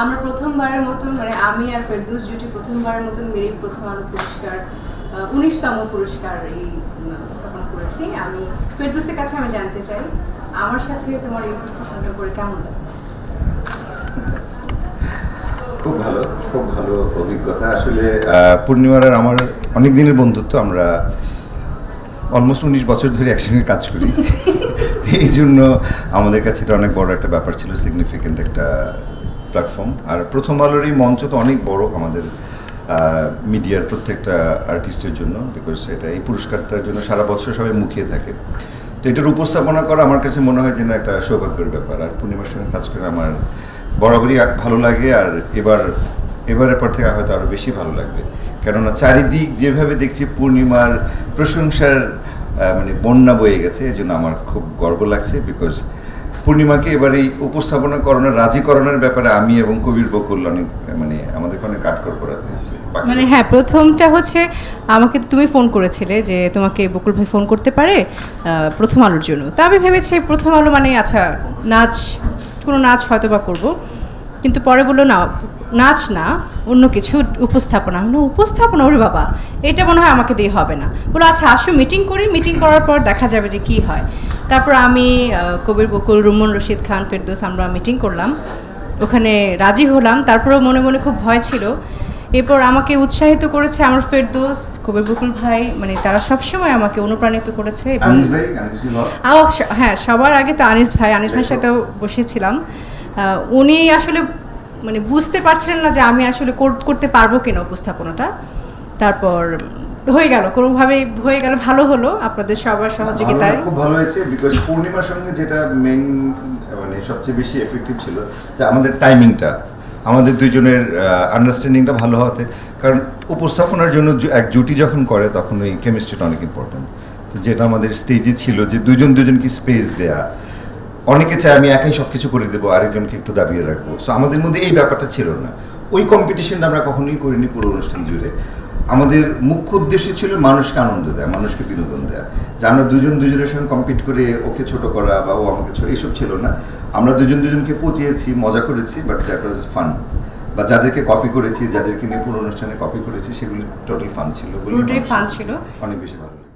আমরা প্রথমবারের মতন মানে আমি আর ফেরদৌস জুটি প্রথমবারের মতন মেরিট প্রথম আলো পুরস্কার উনিশতম পুরস্কার এই উপস্থাপন করেছি। আমি ফেরদুসের কাছে আমি জানতে চাই আমার সাথে তোমার এই উপস্থাপনাটা করে কেমন লাগে খুব ভালো খুব ভালো অভিজ্ঞতা। আসলে পূর্ণিমার আমার অনেক দিনের বন্ধুত্ব আমরা অলমোস্ট উনিশ বছর ধরে একসঙ্গে কাজ করি। এই জন্য আমাদের কাছে এটা অনেক বড় একটা ব্যাপার ছিল সিগনিফিক্যান্ট একটা প্ল্যাটফর্ম আর প্রথম আলোর এই মঞ্চ তো অনেক বড় আমাদের মিডিয়ার প্রত্যেকটা আর্টিস্টের জন্য বিকজ এটা এই পুরস্কারটার জন্য সারা বছর সবাই মুখিয়ে থাকে। তো এটার উপস্থাপনা করা আমার কাছে মনে হয় যেন একটা সৌভাগ্যের ব্যাপার। আর পূর্ণিমার সঙ্গে কাজ করে আমার বরাবরই ভালো লাগে, আর এবার, এবারের পর থেকে হয়তো আরও বেশি ভালো লাগবে। কেননা চারিদিক যেভাবে দেখছি পূর্ণিমার প্রশংসার মানে বন্যা বয়ে গেছে এই জন্য আমার খুব গর্ব লাগছে বিকজ পূর্ণিমাকে এবার এই উপস্থাপনা করানোর রাজি করানোর ব্যাপারে আমি এবং কবির বকুল অনেক মানে আমাদের অনেক কাঠকর করা হয়েছে মানে হ্যাঁ প্রথমটা হচ্ছে আমাকে তুমি ফোন করেছিলে যে তোমাকে বকুল ভাই ফোন করতে পারে প্রথম আলোর জন্য। তা আমি ভেবেছি প্রথম আলো মানে আচ্ছা নাচ, কোনো নাচ হয়তো বা করব। কিন্তু পরে বলল না নাচ না অন্য কিছু উপস্থাপনা। বললাম, উপস্থাপনা? ওরে বাবা এটা মনে হয় আমাকে দিয়ে হবে না। বলো আচ্ছা আসো মিটিং করি। মিটিং করার পর দেখা যাবে যে কি হয়। তারপর আমি কবির বকুল রুমন রশিদ খান ফেরদৌস আমরা মিটিং করলাম। ওখানে রাজি হলাম। তারপরেও মনে মনে খুব ভয় ছিল। এরপর আমাকে উৎসাহিত করেছে আমার ফেরদৌস কবির বকুল ভাই মানে তারা সবসময় আমাকে অনুপ্রাণিত করেছে হ্যাঁ সবার আগে তো আনিস ভাই। আনিস ভাইয়ের সাথেও বসেছিলাম। উনি আসলে মানে বুঝতে পারছিলেন না যে আমি আসলে করতে পারব কিনা উপস্থাপনাটা। তারপর হয়ে গেল কোনোভাবে হয়ে গেল ভালো হলো আপনাদের সবার সহযোগিতায়। খুব ভালো হয়েছে বিকজ পূর্ণিমার সঙ্গে যেটা মেন মানে সবচেয়ে বেশি এফেক্টিভ ছিল যে আমাদের টাইমিংটা আমাদের দুইজনের আন্ডারস্ট্যান্ডিংটা ভালো হতে কারণ উপস্থাপনার জন্য এক জুটি যখন করে তখন ওই কেমিস্ট্রিটা অনেক ইম্পর্টেন্ট তো যেটা আমাদের স্টেজে ছিল যে দুজন দুজনকে স্পেস দেয়া অনেকে চায় আমি একাই সব কিছু করে দেবো আরেকজনকে একটু দাবিয়ে রাখব। সো আমাদের মধ্যে এই ব্যাপারটা ছিল না। ওই কম্পিটিশনটা আমরা কখনোই করিনি পুরো অনুষ্ঠান জুড়ে। আমাদের মুখ্য উদ্দেশ্য ছিল মানুষকে আনন্দ দেয়া মানুষকে বিনোদন দেয়া। যে আমরা দুজন দুজনের সঙ্গে কম্পিট করে ওকে ছোট করা বা ও আমাকে ছোট এইসব ছিল না। আমরা দুজন দুজনকে পচিয়েছি মজা করেছি বাট দ্যাট ওয়াজ ফান বা যাদেরকে কপি করেছি যাদেরকে নিয়ে পুরো অনুষ্ঠানে কপি করেছি সেগুলি টোটাল ফান ছিল ফান ছিল। অনেক বেশি ভালো